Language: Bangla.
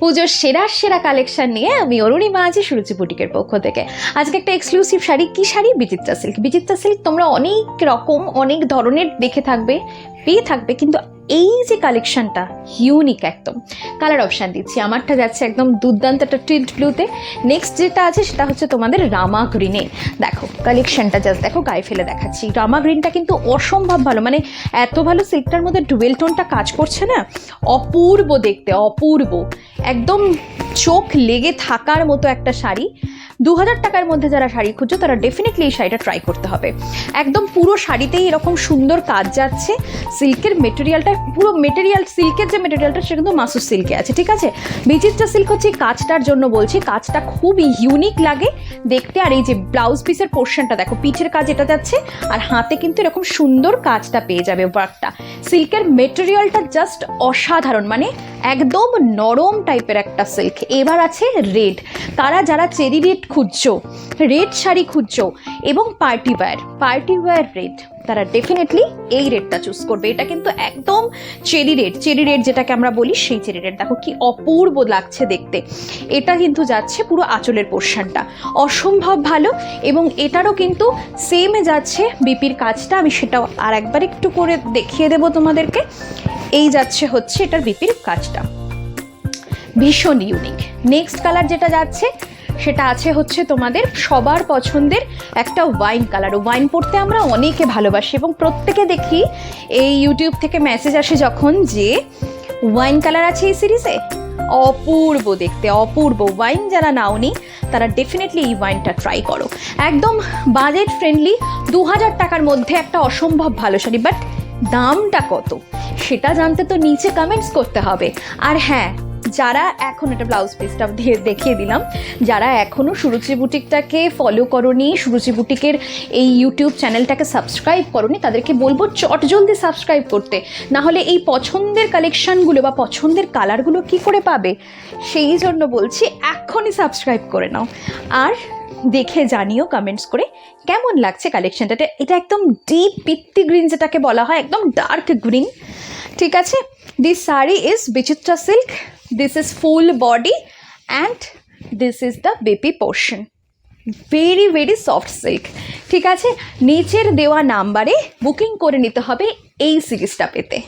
পুজোর সেরা সেরা কালেকশন নিয়ে আমি অরুণিমা আছি সুরুচি বুটিকের পক্ষ থেকে। আজকে একটা এক্সক্লুসিভ শাড়ি। কি শাড়ি? বিচিত্রা সিল্ক বিচিত্রা সিল্ক তোমরা অনেক রকম, অনেক ধরনের দেখে থাকবে, পেয়ে থাকবে, কিন্তু এই যে কালেকশানটা ইউনিক একদম। কালার অপশান দিচ্ছি। আমারটা যাচ্ছে একদম দুর্দান্ত একটা টিল্ট ব্লুতে নেক্সট যেটা আছে, সেটা হচ্ছে তোমাদের রামা গ্রিনে দেখো কালেকশনটা জাস্ট দেখো, গায়ে ফেলে দেখাচ্ছি। রামা গ্রিনটা কিন্তু অসম্ভব ভালো। মানে এত ভালো সিল্কটার মধ্যে ডুয়েল টোনটা কাজ করছে না? অপূর্ব দেখতে, অপূর্ব। একদম চোখ লেগে থাকার মতো একটা শাড়ি। দু হাজার টাকার মধ্যে যারা শাড়ি খুঁজছো, তারা ডেফিনেটলি এই শাড়িটা ট্রাই করতে হবে। একদম পুরো শাড়িতেই এরকম সুন্দর কাজ যাচ্ছে। সিল্কের মেটেরিয়ালটা পুরো মেটেরিয়াল সিল্কের যে মেটেরিয়ালটা সেটা কিন্তু মাসুর সিল্কে আছে, ঠিক আছে? বিচিত্রা সিল্ক হচ্ছে কাজটার জন্য বলছি। কাজটা খুবই ইউনিক লাগে। দেখতে আর এই যে ব্লাউজ পিসের পোর্শনটা দেখো, পিঠের কাজ এটা যাচ্ছে, আর হাতে কিন্তু এরকম সুন্দর কাজটা পেয়ে যাবে ওয়ার্কটা সিল্কের মেটেরিয়ালটা জাস্ট অসাধারণ মানে একদম নরম টাইপের একটা সিল্ক এবার আছে রেড তারা যারা চেরি রেড খুঁজছো রেড শাড়ি খুঁজছো এবং party wear party wear red তারা ডেফিনেটলি এই রেডটা চুজ করবে। এটা কিন্তু একদম চেরি রেড চেরি রেড যেটাকে আমরা বলি, সেই চেরি রেড দেখো কি অপূর্ব লাগছে দেখতে। এটা কিন্তু যাচ্ছে পুরো আঁচলের পোর্শনটা। অসম্ভব ভালো এবং এটারও কিন্তু সেমে যাচ্ছে বিপির কাজটা। আমি সেটাও আর একবার একটু করে দেখিয়ে দেবো তোমাদেরকে। এই যাচ্ছে হচ্ছে এটার বিপির কাজটা। ভীষণ ইউনিক নেক্সট কালার যেটা যাচ্ছে, সেটা আছে হচ্ছে তোমাদের সবার পছন্দের একটা ওয়াইন কালার ওয়াইন পড়তে আমরা অনেকে ভালোবাসি এবং প্রত্যেকে দেখি এই ইউটিউব থেকে মেসেজ আসে যখন যে ওয়াইন কালার আছে এই সিরিজে অপূর্ব দেখতে, অপূর্ব। ওয়াইন যারা নাওনি, তারা ডেফিনেটলি এই ওয়াইনটা ট্রাই করো। একদম বাজেট ফ্রেন্ডলি দু হাজার টাকার মধ্যে একটা অসম্ভব ভালো শাড়ি। বাট দামটা কত? সেটা জানতে তো নিচে কমেন্টস করতে হবে। আর হ্যাঁ যারা এখন এটা ব্লাউজ পিসটা দেখিয়ে দিলাম, যারা এখনও সুরুচি বুটিকটাকে ফলো করনি, সুরুচি বুটিকের এই ইউটিউব চ্যানেলটাকে সাবস্ক্রাইব করনি, তাদেরকে বলব চট জলদি সাবস্ক্রাইব করতে। না হলে এই পছন্দের কালেকশানগুলো বা পছন্দের কালারগুলো কি করে পাবে? সেই জন্য বলছি এখনই সাবস্ক্রাইব করে নাও। আর দেখে জানিও কমেন্টস করে কেমন লাগছে কালেকশনটাতে এটা একদম ডিপ পিত্তি গ্রিন যেটাকে বলা হয়, একদম ডার্ক গ্রিন ঠিক আছে? This sari is Bichitra silk this is full body and this is the বেপি portion very very soft silk ঠিক আছে? নিচের দেওয়া নাম্বারে বুকিং করে নিতে হবে এই সিরিজটা পেতে।